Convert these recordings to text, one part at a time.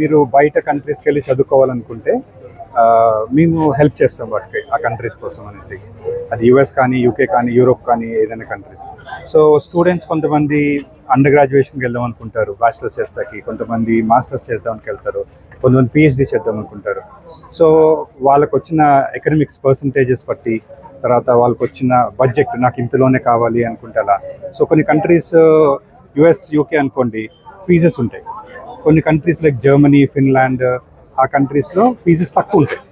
మీరు బయట కంట్రీస్కి వెళ్ళి చదువుకోవాలనుకుంటే మేము హెల్ప్ చేస్తాం వాటికి ఆ కంట్రీస్ కోసం అనేసి. అది యుఎస్ కానీ యూకే కానీ యూరోప్ కానీ ఏదైనా కంట్రీస్ సో స్టూడెంట్స్ కొంతమంది అండర్ గ్రాడ్యుయేషన్కి వెళ్దాం అనుకుంటారు బ్యాచిలర్స్ చేస్తాకి కొంతమంది మాస్టర్స్ చేద్దామని వెళ్తారు కొంతమంది పిహెచ్డి చేద్దాం అనుకుంటారు. సో వాళ్ళకు వచ్చిన ఎకనమిక్స్ పర్సంటేజెస్ బట్టి తర్వాత వాళ్ళకి వచ్చిన బడ్జెట్ నాకు ఇంతలోనే కావాలి అనుకుంటే అలా. సో కొన్ని కంట్రీస్ యుఎస్ యూకే అనుకోండి ఫీజెస్ ఉంటాయి. కొన్ని కంట్రీస్ లైక్ జర్మనీ ఫిన్లాండ్ ఆ కంట్రీస్లో ఫీజెస్ తక్కువ ఉంటాయి.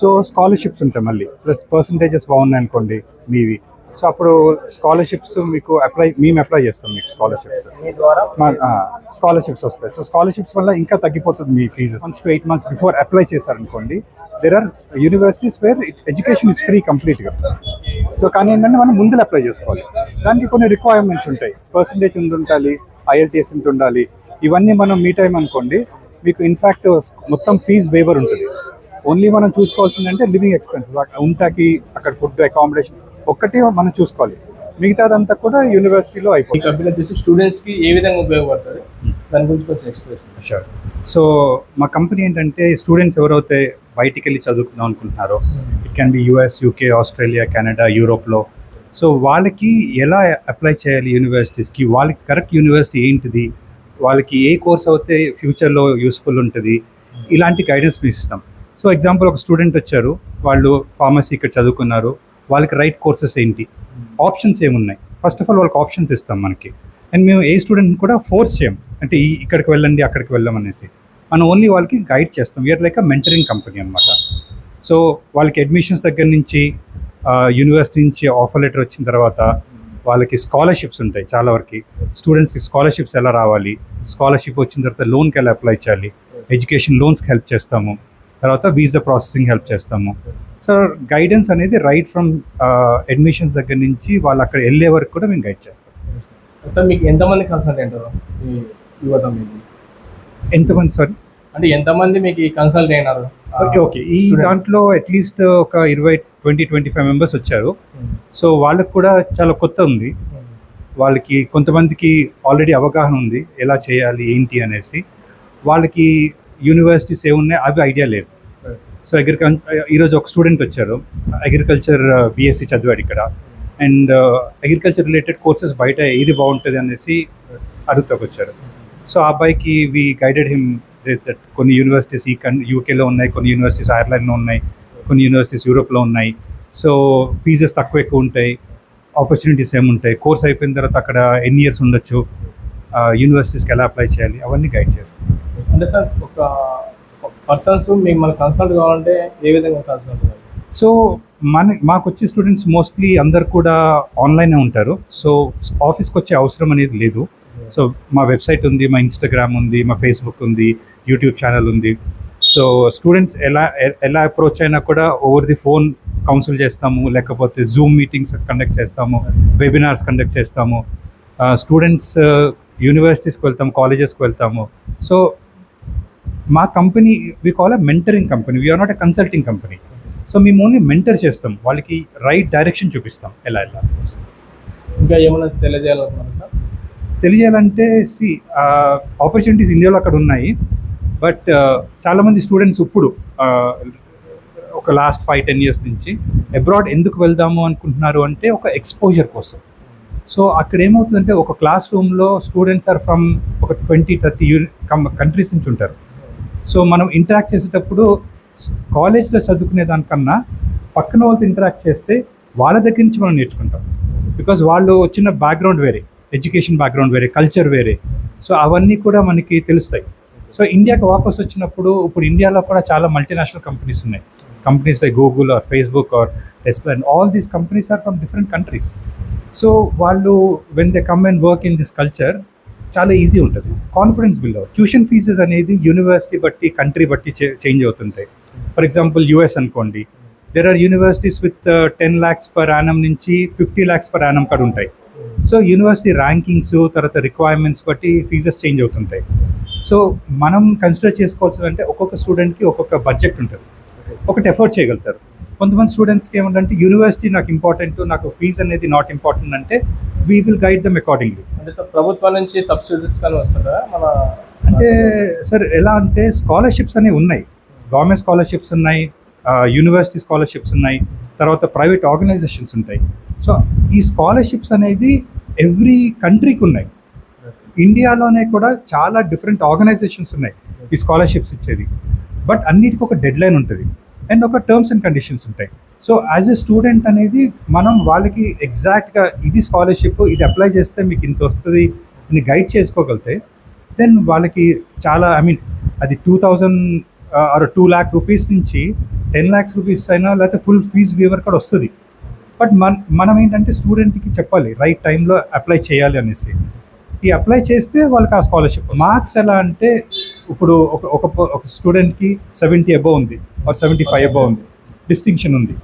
సో స్కాలర్షిప్స్ ఉంటాయి మళ్ళీ. ప్లస్ పర్సంటేజెస్ బాగున్నాయి అనుకోండి మీవి. సో అప్పుడు స్కాలర్షిప్స్ మీకు అప్లై మేము అప్లై చేస్తాం మీకు స్కాలర్షిప్స్ స్కాలర్షిప్స్ వస్తాయి. సో స్కాలర్షిప్స్ వల్ల ఇంకా తగ్గిపోతుంది మీ fees months to eight months before apply చేశారనుకోండి there are universities where education is free కంప్లీట్గా సో కానీ ఏంటంటే మనం ముందు అప్లై చేసుకోవాలి. దానికి కొన్ని రిక్వైర్మెంట్స్ ఉంటాయి. పర్సంటేజ్ ఎంత ఉండాలి ఐఎల్టీఎస్ ఎంత ఉండాలి ఇవన్నీ మనం మీట్ అయ్యామనుకోండి మీకు ఇన్ఫ్యాక్ట్ మొత్తం ఫీజ్ వేవర్ ఉంటుంది. ఓన్లీ మనం చూసుకోవాల్సింది అంటే లివింగ్ ఎక్స్పెన్సెస్ ఉంటాకి అక్కడ ఫుడ్ అకామిడేషన్ ఒక్కటి మనం చూసుకోవాలి. మిగతాదంతా కూడా యూనివర్సిటీలో ఈ అయిపోతుంది కంపెనీ వచ్చేసి స్టూడెంట్స్కి ఏ విధంగా ఉపయోగపడుతుంది? దాని గురించి కొంచెం ఎక్స్ప్లెయిన్ షూర్ సో మా కంపెనీ ఏంటంటే స్టూడెంట్స్ ఎవరైతే బయటికి వెళ్ళి చదువుకుందాం అనుకుంటున్నారో it can be US UK Australia Canada యూరోప్లో సో వాళ్ళకి ఎలా అప్లై చేయాలి యూనివర్సిటీస్కి వాళ్ళకి కరెక్ట్ యూనివర్సిటీ ఏంటిది? వాళ్ళకి ఏ కోర్స్ అయితే ఫ్యూచర్లో యూస్ఫుల్ ఉంటుంది ఇలాంటి గైడెన్స్ మేము ఇస్తాం. సో ఎగ్జాంపుల్ ఒక స్టూడెంట్ వచ్చారు వాళ్ళు ఫార్మసీ ఇక్కడ చదువుకున్నారు వాళ్ళకి రైట్ కోర్సెస్ ఏంటి? ఆప్షన్స్ ఏమున్నాయి? ఫస్ట్ ఆఫ్ ఆల్ వాళ్ళకి ఆప్షన్స్ ఇస్తాం మనకి. అండ్ మేము ఏ స్టూడెంట్ కూడా ఫోర్స్ చేయం. అంటే ఈ ఇక్కడికి వెళ్ళండి అక్కడికి వెళ్ళమనేసి మనం ఓన్లీ వాళ్ళకి గైడ్ చేస్తాం. We're like a mentoring company అనమాట సో వాళ్ళకి అడ్మిషన్స్ దగ్గర నుంచి యూనివర్సిటీ నుంచి ఆఫర్ లెటర్ వచ్చిన తర్వాత వాళ్ళకి స్కాలర్షిప్స్ ఉంటాయి చాలా వరకు. స్టూడెంట్స్కి స్కాలర్షిప్స్ ఎలా రావాలి? స్కాలర్షిప్ వచ్చిన తర్వాత లోన్కి ఎలా అప్లై చేయాలి? ఎడ్యుకేషన్ లోన్స్కి హెల్ప్ చేస్తాము. తర్వాత వీసా ప్రాసెసింగ్ హెల్ప్ చేస్తాము. సో గైడెన్స్ అనేది రైట్ ఫ్రమ్ అడ్మిషన్స్ దగ్గర నుంచి వాళ్ళు అక్కడ వెళ్ళే వరకు కూడా మేము గైడ్ చేస్తాం. సార్ మీకు ఎంతమంది కన్సల్టెంట్ యువత ఎంతమంది సారీ అంటే ఎంతమంది మీకు కన్సల్ట్ అయినారు? Okay okay. ఈ. దాంట్లో అట్లీస్ట్ ఒక ఇరవై ట్వంటీ ట్వంటీ ఫైవ్ మెంబర్స్ వచ్చారు సో వాళ్ళకి కూడా చాలా కొత్త ఉంది. వాళ్ళకి కొంతమందికి ఆల్రెడీ అవగాహన ఉంది. ఎలా చేయాలి ఏంటి అనేసి. వాళ్ళకి యూనివర్సిటీస్ ఏమున్నాయి అవి ఐడియా లేదు. సో అగ్రికల్ ఈరోజు ఒక స్టూడెంట్ వచ్చారు. అగ్రికల్చర్ బీఎస్సీ చదివాడు ఇక్కడ. అండ్ అగ్రికల్చర్ రిలేటెడ్ కోర్సెస్ బయట ఏది బాగుంటుంది అనేసి అడుగుతాకు వచ్చారు. సో ఆ అబ్బాయికి వి గైడెడ్ హిమ్ కొన్ని యూనివర్సిటీస్ ఈ కన్ యూకేలో ఉన్నాయి కొన్ని యూనివర్సిటీస్ ఐర్లాండ్లో ఉన్నాయి కొన్ని యూనివర్సిటీస్ యూరోప్లో ఉన్నాయి. సో ఫీజెస్ తక్కువ ఎక్కువ ఉంటాయి ఆపర్చునిటీస్ ఏముంటాయి కోర్స్ అయిపోయిన తర్వాత అక్కడ ఎన్ని ఇయర్స్ ఉండొచ్చు యూనివర్సిటీస్కి ఎలా అప్లై చేయాలి అవన్నీ గైడ్ చేస్తాం. అంటే సార్ ఒక పర్సన్స్ మిమ్మల్ని కన్సల్ట్ కావాలంటే ఏ విధంగా కన్సల్ట్ సో మన మాకు వచ్చే స్టూడెంట్స్ మోస్ట్లీ అందరు కూడా ఆన్లైనే ఉంటారు. సో ఆఫీస్కి వచ్చే అవసరం అనేది లేదు. సో మా వెబ్సైట్ ఉంది మా ఇన్స్టాగ్రామ్ ఉంది మా ఫేస్బుక్ ఉంది. యూట్యూబ్ ఛానల్ ఉంది. సో స్టూడెంట్స్ ఎలా ఎలా అప్రోచ్ అయినా కూడా ఓవర్ ది ఫోన్ కౌన్సిల్ చేస్తాము లేకపోతే జూమ్ మీటింగ్స్ కండక్ట్ చేస్తాము వెబినార్స్ కండక్ట్ చేస్తాము. స్టూడెంట్స్ యూనివర్సిటీస్కి వెళ్తాము కాలేజెస్కి వెళ్తాము. సో మా company we call a mentoring company we're not a consulting company so మేము ఓన్లీ మెంటర్ చేస్తాం. వాళ్ళకి రైట్ డైరెక్షన్ చూపిస్తాం ఎలా ఎలా. ఇంకా ఏమైనా తెలియజేయాలనుకున్నారు సార్? తెలియాలంటే సి ఆపర్చునిటీస్ ఇండియాలో అక్కడ ఉన్నాయి. బట్ చాలామంది స్టూడెంట్స్ ఇప్పుడు ఒక లాస్ట్ ఫైవ్ టెన్ ఇయర్స్ నుంచి అబ్రాడ్ ఎందుకు వెళ్దాము అనుకుంటున్నారు అంటే ఒక ఎక్స్పోజర్ కోసం. సో అక్కడ ఏమవుతుందంటే ఒక క్లాస్ రూమ్లో స్టూడెంట్స్ ఆర్ ఫ్రమ్ ఒక ట్వంటీ థర్టీ కంట్రీస్ నుంచి ఉంటారు. సో మనం ఇంటరాక్ట్ చేసేటప్పుడు కాలేజ్లో చదువుకునే దానికన్నా పక్కన వాళ్ళతో ఇంటరాక్ట్ చేస్తే వాళ్ళ దగ్గర నుంచి మనం నేర్చుకుంటాం. బికాజ్ వాళ్ళు వచ్చిన బ్యాక్గ్రౌండ్ వేరే ఎడ్యుకేషన్ బ్యాక్గ్రౌండ్ వేరే కల్చర్ వేరే. సో అవన్నీ కూడా మనకి తెలుస్తాయి. సో ఇండియాకి వాపస్ వచ్చినప్పుడు ఇప్పుడు ఇండియాలో కూడా చాలా మల్టీనేషనల్ కంపెనీస్ ఉన్నాయి. Companies like Google or Facebook or Tesla and all these companies are from different countries so వాళ్ళు when they come and work in this culture చాలా ఈజీ ఉంటుంది. కాన్ఫిడెన్స్ బిల్డ్ ట్యూషన్ ఫీజెస్ అనేది university బట్టి country బట్టి change అవుతుంటాయి. For example US అనుకోండి. There are universities with ten lakhs per annum నుంచి fifty lakhs per annum కూడా ఉంటాయి. సో యూనివర్సిటీ ర్యాంకింగ్స్ తర్వాత రిక్వైర్మెంట్స్ బట్టి ఫీజెస్ చేంజ్ అవుతుంటాయి. సో మనం కన్సిడర్ చేసుకోవాల్సిందంటే ఒక్కొక్క స్టూడెంట్కి ఒక్కొక్క బడ్జెట్ ఉంటుంది. ఒకటి ఎఫర్ట్ చేయగలుగుతారు. కొంతమంది స్టూడెంట్స్కి ఏమంటే యూనివర్సిటీ నాకు ఇంపార్టెంట్ నాకు ఫీజ్ అనేది నాట్ ఇంపార్టెంట్ అంటే we will guide them accordingly అంటే సార్ ప్రభుత్వం నుంచి సబ్సిడీస్ కానీ వస్తుందా? మన అంటే సార్ ఎలా అంటే స్కాలర్షిప్స్ అనేవి ఉన్నాయి. గవర్నమెంట్ స్కాలర్షిప్స్ ఉన్నాయి యూనివర్సిటీ స్కాలర్షిప్స్ ఉన్నాయి తర్వాత ప్రైవేట్ ఆర్గనైజేషన్స్ ఉంటాయి. సో ఈ స్కాలర్షిప్స్ అనేది ఎవ్రీ కంట్రీకి ఉన్నాయి. ఇండియాలోనే కూడా చాలా డిఫరెంట్ ఆర్గనైజేషన్స్ ఉన్నాయి ఈ స్కాలర్షిప్స్ ఇచ్చేది. బట్ అన్నిటికీ ఒక డెడ్ లైన్ ఉంటుంది. అండ్ ఒక టర్మ్స్ అండ్ కండిషన్స్ ఉంటాయి. సో యాజ్ ఎ స్టూడెంట్ అనేది మనం వాళ్ళకి ఎగ్జాక్ట్గా ఇది స్కాలర్షిప్ ఇది అప్లై చేస్తే మీకు ఇంత వస్తుంది అని గైడ్ చేసుకోగలితే దెన్ వాళ్ళకి చాలా ఐ మీన్ అది two thousand or two lakh rupees నుంచి టెన్ ల్యాక్స్ రూపీస్ అయినా లేకపోతే ఫుల్ ఫీజ్ వీవర్ కూడా వస్తుంది. బట్ మన మనం ఏంటంటే స్టూడెంట్కి చెప్పాలి రైట్ టైంలో అప్లై చేయాలి అనేసి. ఈ అప్లై చేస్తే వాళ్ళకి ఆ స్కాలర్షిప్ మార్క్స్ ఎలా అంటే ఇప్పుడు ఒక ఒక ఒక స్టూడెంట్కి సెవెంటీ అబవ్ ఉంది ఆర్ సెవెంటీ ఫైవ్ అబవ్ ఉంది. డిస్టింక్షన్ ఉంది.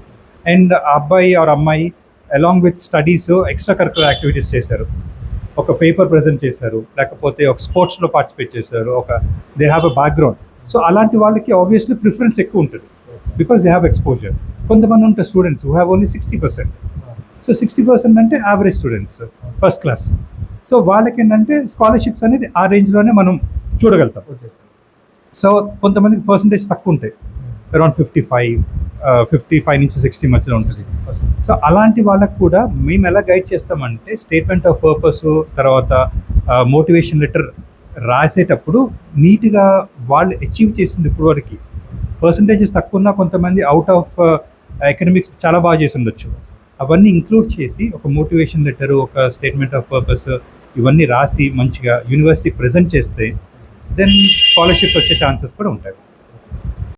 అండ్ అబ్బాయి ఆర్ అమ్మాయి along with studies extra curricular activities చేశారు. ఒక పేపర్ ప్రజెంట్ చేశారు లేకపోతే ఒక స్పోర్ట్స్లో పార్టిసిపేట్ చేశారు ఒక they have a background so అలాంటి వాళ్ళకి ఆబ్వియస్లీ ప్రిఫరెన్స్ ఎక్కువ ఉంటుంది. బికాస్ దే హ్యావ్ ఎక్స్పోజర్ కొంతమంది ఉంటారు students who have only sixty percent so sixty percent అంటే average students first class so వాళ్ళకి ఏంటంటే స్కాలర్షిప్స్ అనేది ఆ రేంజ్లోనే మనం చూడగలుగుతాం. సో కొంతమందికి పర్సంటేజ్ తక్కువ ఉంటాయి around fifty five fifty five నుంచి సిక్స్టీ మధ్యలో ఉంటుంది. సో అలాంటి వాళ్ళకు కూడా మేము ఎలా గైడ్ చేస్తామంటే స్టేట్మెంట్ ఆఫ్ పర్పస్ తర్వాత మోటివేషన్ లెటర్ రాసేటప్పుడు నీట్గా వాళ్ళు అచీవ్ చేసింది ఇప్పుడు వరకు. పర్సంటేజెస్ తక్కువ ఉన్నా కొంతమంది అవుట్ ఆఫ్ ఎకనమిక్స్ చాలా బాగా చేసి ఉండొచ్చు. అవన్నీ ఇంక్లూడ్ చేసి ఒక మోటివేషన్ లెటర్ ఒక స్టేట్మెంట్ ఆఫ్ పర్పస్ ఇవన్నీ రాసి మంచిగా యూనివర్సిటీ ప్రజెంట్ చేస్తే దెన్ స్కాలర్షిప్ వచ్చే ఛాన్సెస్ కూడా ఉంటాయి.